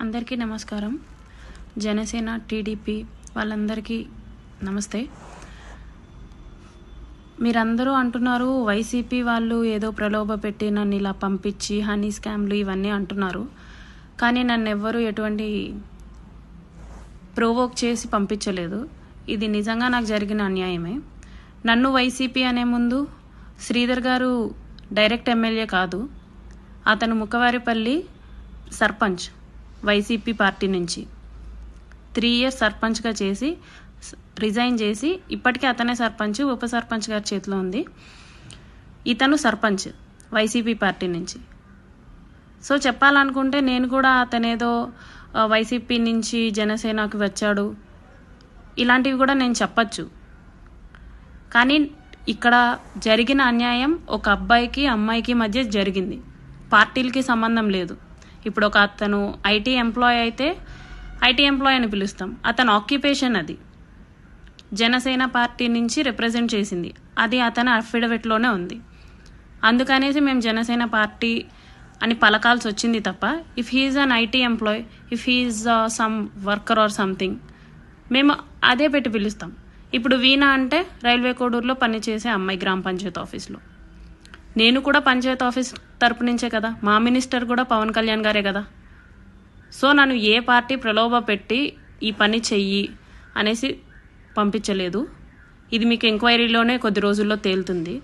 అందరికీ నమస్కారం. జనసేన టీడీపీ వాళ్ళందరికీ నమస్తే. మీరందరూ అంటున్నారు వైసీపీ వాళ్ళు ఏదో ప్రలోభ పెట్టి నన్ను ఇలా పంపించి హనీ స్కామ్లు ఇవన్నీ అంటున్నారు. కానీ నన్ను ఎవ్వరూ ఎటువంటి ప్రోవోక్ చేసి పంపించలేదు. ఇది నిజంగా నాకు జరిగిన అన్యాయమే. నన్ను వైసీపీ అనే ముందు శ్రీధర్ గారు డైరెక్ట్ ఎమ్మెల్యే కాదు. అతను ముఖవారిపల్లి సర్పంచ్. వైసీపీ పార్టీ నుంచి. త్రీ ఇయర్స్ సర్పంచ్గా చేసి రిజైన్ చేసి ఇప్పటికే అతనే సర్పంచ్ ఉప సర్పంచ్ గారి చేతిలో ఉంది. ఇతను సర్పంచ్ వైసీపీ పార్టీ నుంచి. సో చెప్పాలనుకుంటే నేను కూడా అతనేదో వైసీపీ నుంచి జనసేనకు వచ్చాడు. ఇలాంటివి కూడా నేను చెప్పచ్చు. కానీ ఇక్కడ జరిగిన అన్యాయం ఒక అబ్బాయికి అమ్మాయికి మధ్య జరిగింది. పార్టీలకి సంబంధం లేదు. ఇప్పుడు ఒక అతను ఐటీ ఎంప్లాయ్ అయితే ఐటీ ఎంప్లాయ్ అని పిలుస్తాం. అతను ఆక్యుపేషన్ అది. జనసేన పార్టీ నుంచి రిప్రజెంట్ చేసింది. అది అతని అఫిడవిట్లోనే ఉంది. అందుకనేసి మేము జనసేన పార్టీ అని పలకాల్సి వచ్చింది తప్ప if he is an IT employee if he is some worker or something మేము అదే పెట్టి పిలుస్తాం. ఇప్పుడు వీణా అంటే రైల్వే కోడూరులో పనిచేసే అమ్మాయి గ్రామ పంచాయతీ ఆఫీస్లో. నేను కూడా పంచాయత్ ఆఫీస్ తరపు నుంచే కదా. మా మినిస్టర్ కూడా పవన్ కళ్యాణ్ గారే కదా. సో నన్ను ఏ పార్టీ ప్రలోభ పెట్టి ఈ పని చెయ్యి అనేసి పంపించలేదు. ఇది మీకు ఎంక్వైరీలోనే కొద్ది రోజుల్లో తేలుతుంది.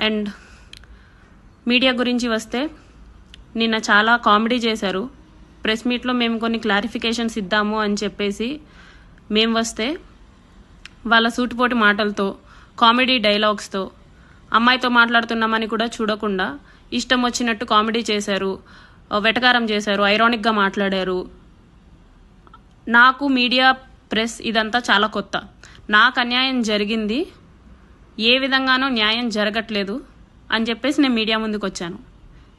అండ్ మీడియా గురించి వస్తే నిన్న చాలా కామెడీ చేశారు. ప్రెస్ మీట్లో మేము కొన్ని క్లారిఫికేషన్స్ ఇద్దాము అని చెప్పేసి మేము వస్తే వాళ్ళ సూటిపోటి మాటలతో కామెడీ డైలాగ్స్తో అమ్మాయితో మాట్లాడుతున్నామని కూడా చూడకుండా ఇష్టం వచ్చినట్టు కామెడీ చేశారు వెటకారం చేశారు ఐరానిక్గా మాట్లాడారు. నాకు మీడియా ప్రెస్ ఇదంతా చాలా కొత్త. నాకు అన్యాయం జరిగింది ఏ విధంగానో న్యాయం జరగట్లేదు అని చెప్పేసి నేను మీడియా ముందుకు వచ్చాను.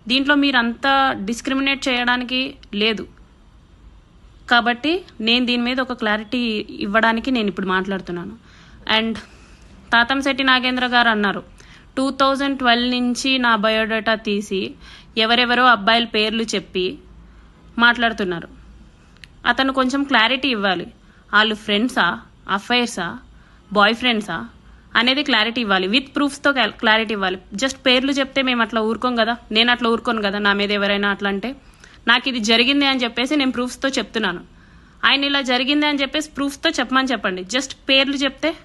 దీంట్లో మీరంతా డిస్క్రిమినేట్ చేయడానికి లేదు. కాబట్టి నేను దీని మీద ఒక క్లారిటీ ఇవ్వడానికి నేను ఇప్పుడు మాట్లాడుతున్నాను. అండ్ తాతంశెట్టి నాగేంద్ర గారు అన్నారు టూ థౌజండ్ ట్వెల్వ్ నుంచి నా బయోడేటా తీసి ఎవరెవరో అబ్బాయిల పేర్లు చెప్పి మాట్లాడుతున్నారు. అతను కొంచెం క్లారిటీ ఇవ్వాలి. వాళ్ళు ఫ్రెండ్సా? అఫైర్సా? బాయ్ ఫ్రెండ్సా అనేది క్లారిటీ ఇవ్వాలి. విత్ ప్రూఫ్స్తో క్లారిటీ ఇవ్వాలి. జస్ట్ పేర్లు చెప్తే మేము అట్లా ఊరుకోం కదా? నేను అట్లా ఊరుకోను కదా? నా మీద ఎవరైనా అట్లా అంటే? నాకు ఇది జరిగింది అని చెప్పేసి నేను ప్రూఫ్స్తో చెప్తున్నాను. ఆయన ఇలా జరిగింది అని చెప్పేసి ప్రూఫ్స్తో చెప్పమని చెప్పండి. జస్ట్ పేర్లు చెప్తే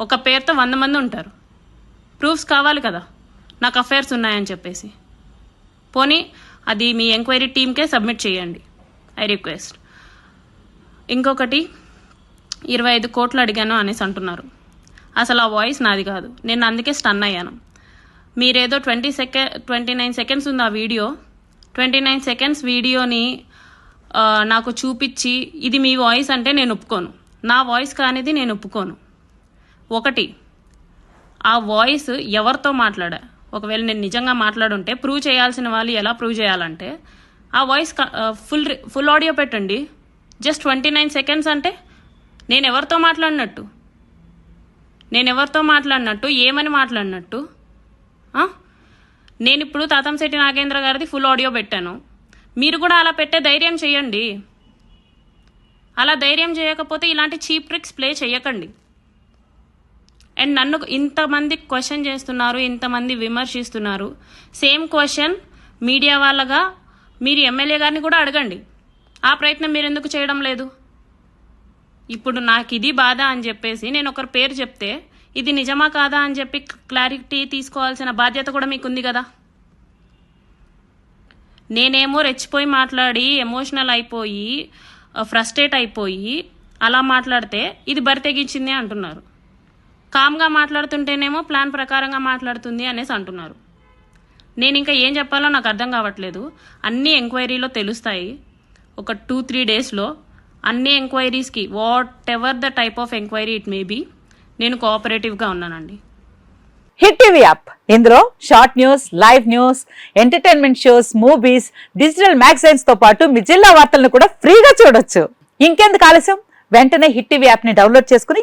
ఒక పేరుతో వంద మంది ఉంటారు. ప్రూఫ్స్ కావాలి కదా. నాకు అఫైర్స్ ఉన్నాయని చెప్పేసి. పోనీ అది మీ ఎంక్వైరీ టీమ్కే సబ్మిట్ చేయండి ఐ రిక్వెస్ట్. ఇంకొకటి ఇరవై ఐదు కోట్లు అడిగాను అనేసి అంటున్నారు. అసలు ఆ వాయిస్ నాది కాదు. నేను అందుకే స్టన్ అయ్యాను. మీరేదో twenty second twenty nine seconds ఉంది ఆ వీడియో. ట్వంటీ నైన్ సెకండ్స్ వీడియోని నాకు చూపించి ఇది మీ వాయిస్ అంటే నేను ఒప్పుకోను. నా వాయిస్ కానిది నేను ఒప్పుకోను. ఒకటి ఆ వాయిస్ ఎవరితో మాట్లాడా? ఒకవేళ నేను నిజంగా మాట్లాడుంటే ప్రూవ్ చేయాల్సిన వాళ్ళు ఎలా ప్రూవ్ చేయాలంటే ఆ వాయిస్ ఫుల్ ఫుల్ ఆడియో పెట్టండి. జస్ట్ ట్వంటీ నైన్ సెకండ్స్ అంటే నేను ఎవరితో మాట్లాడినట్టు? నేను ఎవరితో మాట్లాడినట్టు? ఏమని మాట్లాడినట్టు? నేను ఇప్పుడు తాతంశెట్టి నాగేంద్ర గారిది ఫుల్ ఆడియో పెట్టాను. మీరు కూడా అలా పెట్టే ధైర్యం చేయండి. అలా ధైర్యం చేయకపోతే ఇలాంటి చీప్ ట్రిక్స్ ప్లే చేయకండి. అండ్ నన్ను ఇంతమంది క్వశ్చన్ చేస్తున్నారు ఇంతమంది విమర్శిస్తున్నారు. సేమ్ క్వశ్చన్ మీడియా వాళ్ళగా మీరు ఎమ్మెల్యే గారిని కూడా అడగండి. ఆ ప్రయత్నం మీరు ఎందుకు చేయడం లేదు? ఇప్పుడు నాకు ఇది బాధ అని చెప్పేసి నేను ఒకరి పేరు చెప్తే ఇది నిజమా కాదా అని చెప్పి క్లారిటీ తీసుకోవాల్సిన బాధ్యత కూడా మీకుంది కదా. నేనేమో రెచ్చిపోయి మాట్లాడి ఎమోషనల్ అయిపోయి ఫ్రస్ట్రేట్ అయిపోయి అలా మాట్లాడితే ఇది బరి తెగించింది అంటున్నారు. కామ్గా మాట్లాడుతుంటేనేమో ప్లాన్ ప్రకారంగా మాట్లాడుతుంది అనేసి అంటున్నారు. నేను ఇంకా ఏం చెప్పాలో నాకు అర్థం కావట్లేదు. అన్ని ఎంక్వైరీలో తెలుస్తాయి. ఒక టూ త్రీ డేస్లో అన్ని ఎంక్వైరీస్కి whatever the type of enquiry it may be నేను కోఆపరేటివ్గా ఉన్నానండి. Hit TV app. ఇందులో short news live news entertainment shows movies digital మ్యాగజైన్స్తో పాటు మీ జిల్లా వార్తలను కూడా ఫ్రీగా చూడొచ్చు. ఇంకెందుకు ఆలస్యం? వెంటనే హిట్ టీవీ యాప్ని డౌన్లోడ్ చేసుకుని